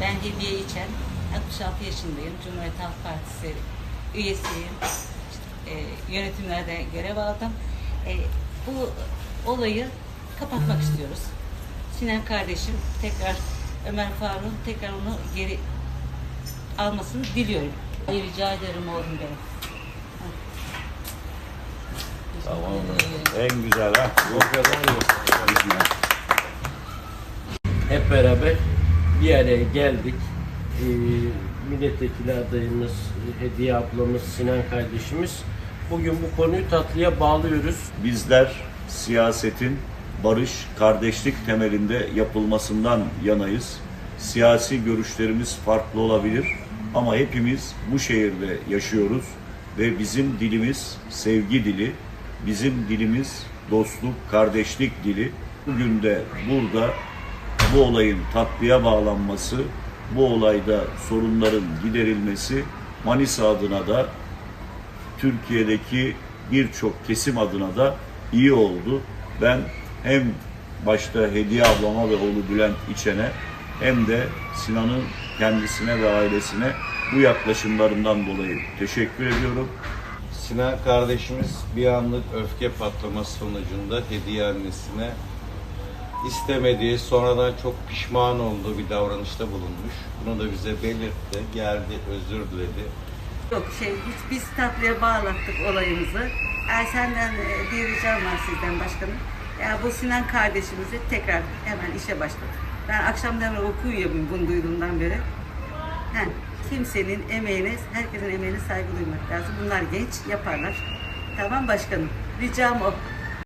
Ben Hediye İçen, 66 yaşındayım. Cumhuriyet Halk Partisi üyesiyim. İşte, e, yönetimlerde görev aldım. E, bu olayı kapatmak istiyoruz. Sinan kardeşim tekrar Ömer Faruk'un tekrar onu geri almasını diliyorum. Rica ederim oğlum benim. Tamam. En güzel ha. Hep beraber bir araya geldik. Ee, milletvekili adayımız, Hediye ablamız, Sinan kardeşimiz. Bugün bu konuyu tatlıya bağlıyoruz. Bizler siyasetin barış, kardeşlik temelinde yapılmasından yanayız. Siyasi görüşlerimiz farklı olabilir ama hepimiz bu şehirde yaşıyoruz ve bizim dilimiz sevgi dili, bizim dilimiz dostluk, kardeşlik dili. Bugün de burada bu olayın tatlıya bağlanması, bu olayda sorunların giderilmesi Manisa adına da Türkiye'deki birçok kesim adına da iyi oldu. Ben hem başta Hediye ablama ve oğlu Bülent İçen'e hem de Sinan'ın kendisine ve ailesine bu yaklaşımlarından dolayı teşekkür ediyorum. Sinan kardeşimiz bir anlık öfke patlaması sonucunda hediye annesine istemediği, sonradan çok pişman olduğu bir davranışta bulunmuş. Bunu da bize belirtti, geldi, özür diledi. Yok şey hiç biz tatlıya bağlattık olayımızı. Er senden e, bir ricam var sizden başkanım. Ya bu Sinan kardeşimizi tekrar hemen işe başladı. Ben akşamdan okuyuyorum bunu duyduğumdan beri. He, kimsenin emeğine, herkesin emeğine saygı duymak lazım. Bunlar genç, yaparlar. Tamam başkanım. Ricam o.